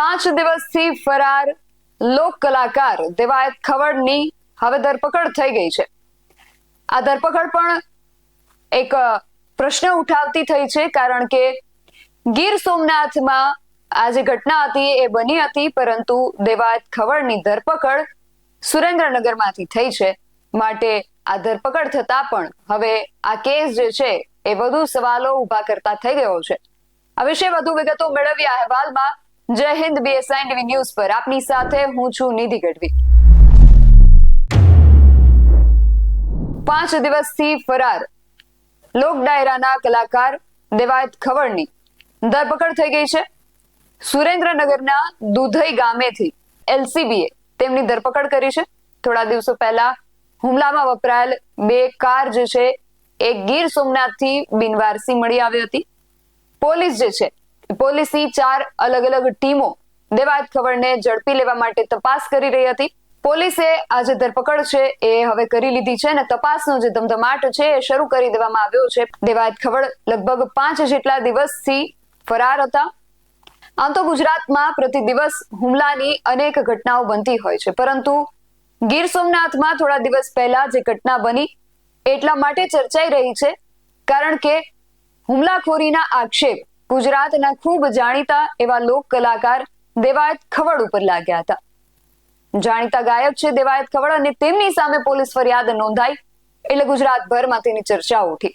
પાંચ દિવસથી ફરાર લોક કલાકાર દેવાયત ખવડની હવે ધરપકડ થઈ ગઈ છે. આ ધરપકડ પણ એક પ્રશ્ન ઉઠાવતી થઈ છે કારણ કે ગીર સોમનાથમાં આ જે ઘટના હતી એ બની હતી, પરંતુ દેવાયત ખવડની ધરપકડ સુરેન્દ્રનગરમાંથી થઈ છે. માટે આ ધરપકડ થતા પણ હવે આ કેસ જે છે એ વધુ સવાલો ઊભા કરતા થઈ ગયો છે. આ વિશે વધુ વિગતો મેળવી અહેવાલમાં જય હિન્દ બીએસઆઈ ટીવી ન્યૂઝ પર. આપની સાથે હું છું નિધિ ગઢવી. પાંચ દિવસથી ફરાર. લોક ડાયરાના કલાકાર દેવાયત ખવડની ધરપકડ થઈ ગઈ છે. સુરેન્દ્રનગરના દુધઈ ગામેથી એલસીબીએ તેમની ધરપકડ કરી છે. થોડા દિવસો પહેલા હુમલામાં વપરાયેલ બે કાર જે છે, એ ગીર સોમનાથથી બિનવારસી મળી આવી હતી. પોલીસ જે છે પોલીસની ચાર અલગ અલગ ટીમો દેવાયત ખબરને ઝડપી લેવા માટે તપાસ કરી રહી હતી. પોલીસે આ જે ધરપકડ છે એ હવે કરી લીધી છે અને તપાસનો જે ધમધમાટ છે એ શરૂ કરી દેવામાં આવ્યો છે. દેવાયત ખબર લગભગ પાંચ જેટલા દિવસથી ફરાર હતા. આમ તો ગુજરાતમાં પ્રતિ દિવસ હુમલાની અનેક ઘટનાઓ બનતી હોય છે. પરંતુ ગીર સોમનાથમાં થોડા દિવસ પહેલા જે ઘટના બની એટલા માટે ચર્ચાઈ રહી છે. કારણ કે હુમલાખોરીના આક્ષેપ ગુજરાતના ખૂબ જાણીતા એવા લોક કલાકાર દેવાયત ખવડ ઉપર લાગ્યા હતા. જાણીતા ગાયક છે દેવાયત ખવડ અને તેમની સામે પોલીસ ફરિયાદ નોંધાઈ એટલે ગુજરાતભરમાં તેની ચર્ચા ઉઠી.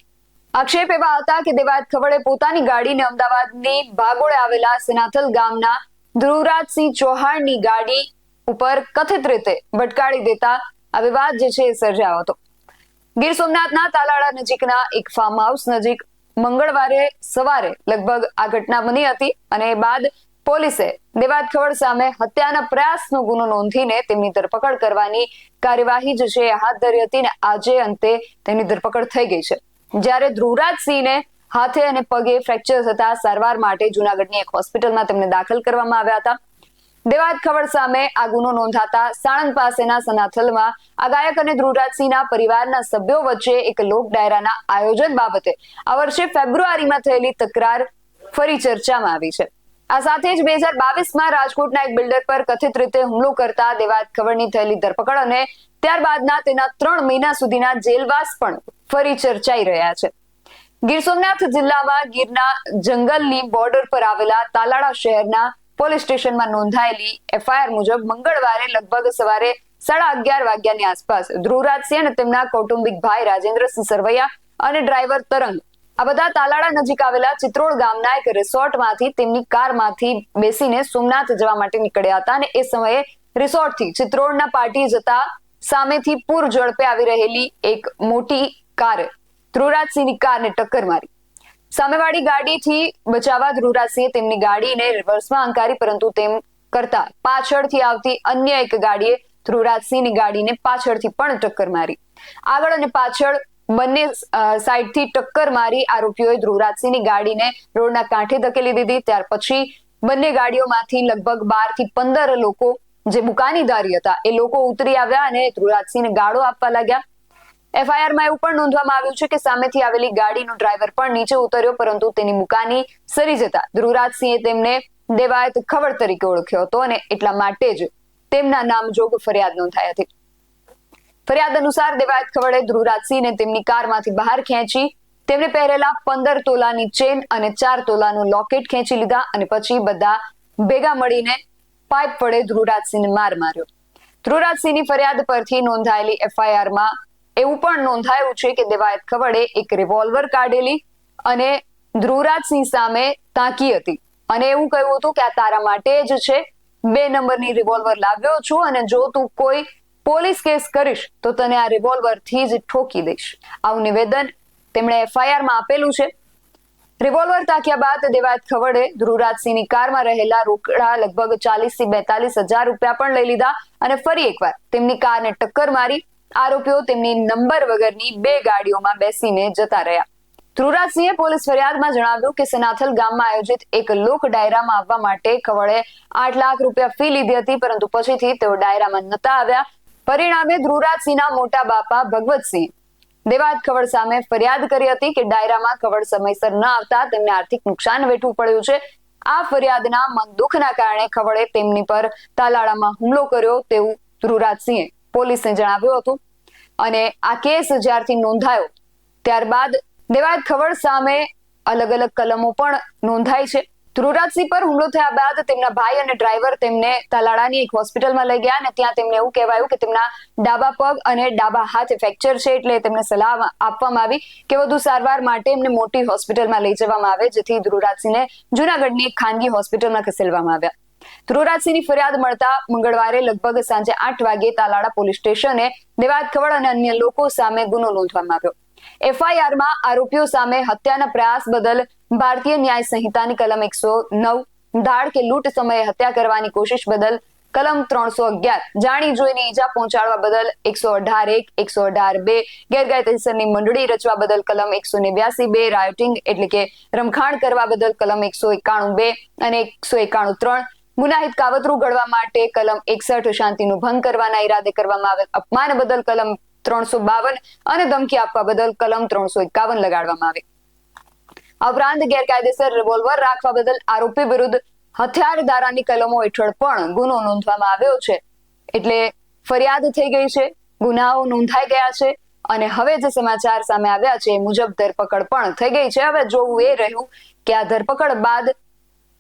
આક્ષેપ એવા હતા કે દેવાયત ખવડે પોતાની ગાડીને અમદાવાદની ભાગોળે આવેલા સેનાથલ ગામના ધ્રુવરાજસિંહ ચૌહાણની ગાડી ઉપર કથિત રીતે ભટકાડી દેતા આ વિવાદ જે છે એ સર્જાયો હતો. ગીર સોમનાથના તાલાળા નજીકના એક ફાર્મ હાઉસ નજીક મંગળવારે સવારે લગભગ આ ઘટના બની હતી અને બાદ પોલીસે દેવાત ખવડ સામે હત્યાના પ્રયાસનો ગુનો નોંધીને તેમની ધરપકડ કરવાની કાર્યવાહી જે છે હાથ ધરી હતી અને આજે અંતે તેની ધરપકડ થઈ ગઈ છે. જ્યારે ધ્રુવરાજસિંહને હાથે અને પગે ફ્રેક્ચર થતા સારવાર માટે જુનાગઢની એક હોસ્પિટલમાં તેમને દાખલ કરવામાં આવ્યા હતા. દેવાત ખબર સામે આ ગુનો નોંધાતા સાણંદ પાસેના સનાથલમાં આ ગાયક અને ધ્રુવરાજસિંહના પરિવારના સભ્યો વચ્ચે એક લોક ડાયરાના આયોજન બાબતે આ વર્ષે ફેબ્રુઆરીમાં થયેલી તકરાર ફરી ચર્ચામાં આવી છે. આ સાથે જ બે હજાર બાવીસમાં રાજકોટના એક બિલ્ડર પર કથિત રીતે હુમલો કરતા દેવાત ખબરની થયેલી ધરપકડ અને ત્યારબાદના તેના ત્રણ મહિના સુધીના જેલવાસ પણ ફરી ચર્ચાઈ રહ્યા છે. ગીર સોમનાથ જિલ્લામાં ગીરના જંગલની બોર્ડર પર આવેલા તાલાળા શહેરના પોલીસ સ્ટેશનમાં નોંધાયેલી એફઆઈઆર મુજબ મંગળવારે લગભગ સવારે સાડા અગિયાર વાગ્યાની આસપાસ ધ્રુવરાજસિંહ અને તેમના કૌટુંબિક ભાઈ રાજેન્દ્રસિંહ સરવૈયા અને ડ્રાઈવર તરંગ આ બધા તાલાળા નજીક આવેલા ચિત્રોડ ગામના એક રિસોર્ટમાંથી તેમની કારમાંથી બેસીને સોમનાથ જવા માટે નીકળ્યા હતા અને એ સમયે રિસોર્ટથી ચિત્રોડના પાર્ટી જતા સામેથી પૂર ઝડપે આવી રહેલી એક મોટી કાર ધ્રુવરાજસિંહની કારને ટક્કર મારી. સામેવાળી ગાડીથી બચાવવા ધ્રુવરાજસિંહે તેમની ગાડીને રિવર્સમાં અંકારી પરંતુ તેમ કરતા પાછળથી આવતી અન્ય એક ગાડીએ ધ્રુવરાજસિંહની ગાડીને પાછળથી પણ ટક્કર મારી. આગળ અને પાછળ બંને સાઈડથી ટક્કર મારી આરોપીઓએ ધ્રુવરાજસિંહની ગાડીને રોડના કાંઠે ધકેલી દીધી. ત્યાર પછી બંને ગાડીઓમાંથી લગભગ બારથી પંદર લોકો જે બુકાનીદારી હતા એ લોકો ઉતરી આવ્યા અને ધ્રુવરાજસિંહને ગાળો આપવા લાગ્યા. એફઆઈઆરમાં એવું પણ નોંધવામાં આવ્યું છે કે સામેથી આવેલી ગાડીનો ડ્રાઈવર પણ નીચે ઉતર્યો, પરંતુ તેની મુકાની સરી જતા. ધ્રુવરાજસિંહે તેમને દેવાયત ખબર તરીકે ઓળખ્યો હતો અને એટલા માટે જ તેમના નામ જોગ ફરિયાદ નોંધાઈ હતી. ફરિયાદ અનુસાર દેવાયત ખવડે ધ્રુવરાજસિંહને તેમની કારમાંથી બહાર ખેંચી તેમને પહેરેલા પંદર તોલાની ચેન અને ચાર તોલાનું લોકેટ ખેંચી લીધા અને પછી બધા ભેગા મળીને પાઇપ વડે ધ્રુવરાજસિંહને માર માર્યો. ધ્રુવરાજસિંહની ફરિયાદ પરથી નોંધાયેલી એફઆઈઆરમાં એવું પણ નોંધાયું છે કે દેવાયત ખવડે એક રિવોલ્વર કાઢેલી અને ધ્રુવરાજસિંહ સામે તાકી હતી. અને એવું કહ્યું હતું કે આ તારા માટે જ છે. બે નંબરની રિવોલ્વર લાવ્યો છું અને જો તું કોઈ પોલીસ કેસ કરીશ, તો તને આ રિવોલ્વરથી જ ઠોકી દઈશ. આવું નિવેદન તેમણે એફઆઈઆરમાં આપેલું છે. રિવોલ્વર તાક્યા બાદ દેવાયત ખવડે ધ્રુવરાજસિંહની કારમાં રહેલા રોકડા લગભગ ચાલીસથી બેતાલીસ હજાર રૂપિયા પણ લઈ લીધા અને ફરી એકવાર તેમની કારને ટક્કર મારી આરોપીઓ તેમની નંબર વગરની બે ગાડીઓમાં બેસીને જતા રહ્યા. ધ્રુવરાજસિંહે પોલીસ ફરિયાદમાં જણાવ્યું કે સનાથલ ગામમાં આયોજિત એક લોક ડાયરામાં આવવા માટે કવળે આઠ લાખ રૂપિયા ફી લીધી હતી, પરંતુ પછીથી તેઓ ડાયરામાં નતા આવ્યા. પરિણામે ધ્રુવરાજસિંહના મોટા બાપા ભગવતસિંહ દેવાત ખવડ સામે ફરિયાદ કરી હતી કે ડાયરામાં ખવડ સમયસર ન આવતા તેમને આર્થિક નુકસાન વેઠવું પડ્યું છે. આ ફરિયાદના મન દુઃખના કારણે ખવડે તેમની પર તાલાળામાં હુમલો કર્યો તેવું ધ્રુવરાજસિંહે પોલીસને જણાવ્યું હતું. અને આ કેસ જ્યારથી નોંધાયો, ત્યારબાદ દેવાયત ખવડ સામે અલગ અલગ કલમો પણ નોંધાઈ છે. ધ્રુવરાજસિંહ પર હુમલો થયા બાદ તેમના ભાઈ અને ડ્રાઈવર તેમને તાલાળાની એક હોસ્પિટલમાં લઈ ગયા અને ત્યાં તેમને એવું કહેવાયું કે તેમના ડાબા પગ અને ડાબા હાથ ફ્રેક્ચર છે એટલે તેમને સલાહ આપવામાં આવી કે વધુ સારવાર માટે એમને મોટી હોસ્પિટલમાં લઈ જવામાં આવે, જેથી ધ્રુવરાજસિંહને જુનાગઢની એક ખાનગી હોસ્પિટલમાં ખસેડવામાં આવ્યા. ધ્રુવરાજસિંહની ફરિયાદ મળતા મંગળવારે લગભગ સાંજે આઠ વાગે તાલાળા પોલીસ સ્ટેશને દેવાદ ખવડ અને અન્ય લોકો સામે ગુનો નોંધવામાં આવ્યો. એફઆઈઆરમાં આરોપીઓ સામે હત્યાના પ્રયાસ બદલ ભારતીય ન્યાય સંહિતાની કલમ એકસો નવ, ધાડ કે લૂંટ સમયે હત્યા કરવાની કોશિશ બદલ કલમ ત્રણસો અગિયાર, જાણી જોઈને ઈજા પહોંચાડવા બદલ એકસો અઢાર એક, એકસો અઢાર બે, ગેરકાયદેસરની મંડળી રચવા બદલ કલમ એકસો નેવ્યાસી બે, રાયોટિંગ એટલે કે રમખાણ કરવા બદલ કલમ એકસો એકાણું બે અને એકસો એકાણું ત્રણ ગુનાહિત કાવતરું ઘડવા માટે કલમ એકસઠ શાંતિનું ભંગ કરવાના ઈરાદે કરવામાં આવેલ અપમાન બદલ કલમ ત્રણસો બાવન અને ધમકી આપવા બદલ કલમ ત્રણસો એકાવન લગાડવામાં આવે. આ ઉપરાંત ગેરકાયદેસર રિવોલ્વર રાખવા બદલ આરોપી વિરુદ્ધ હથિયાર ધારાની કલમો હેઠળ પણ ગુનો નોંધવામાં આવ્યો છે. એટલે ફરિયાદ થઈ ગઈ છે, ગુનાઓ નોંધાઈ ગયા છે અને હવે જે સમાચાર સામે આવ્યા છે એ મુજબ ધરપકડ પણ થઈ ગઈ છે. હવે જોવું એ રહ્યું કે આ ધરપકડ બાદ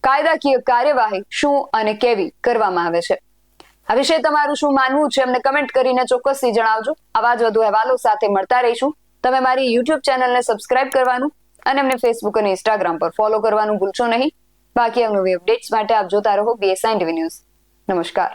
કાયદાકીય કાર્યવાહી શું અને કેવી કરવામાં આવે છે? આ વિશે તમારું શું માનવું છે? અમને કમેન્ટ કરીને ચોક્કસથી જણાવજો. આવા જ વધુ અહેવાલો સાથે મળતા રહીશું. તમે મારી યુટ્યુબ ચેનલને સબસ્ક્રાઇબ કરવાનું અને અમને ફેસબુક અને ઇન્સ્ટાગ્રામ પર ફોલો કરવાનું ભૂલશો નહીં. બાકી અવનવી અપડેટ્સ માટે આપ જોતા રહો બીએસઆઈ ટીવી ન્યૂઝ નમસ્કાર.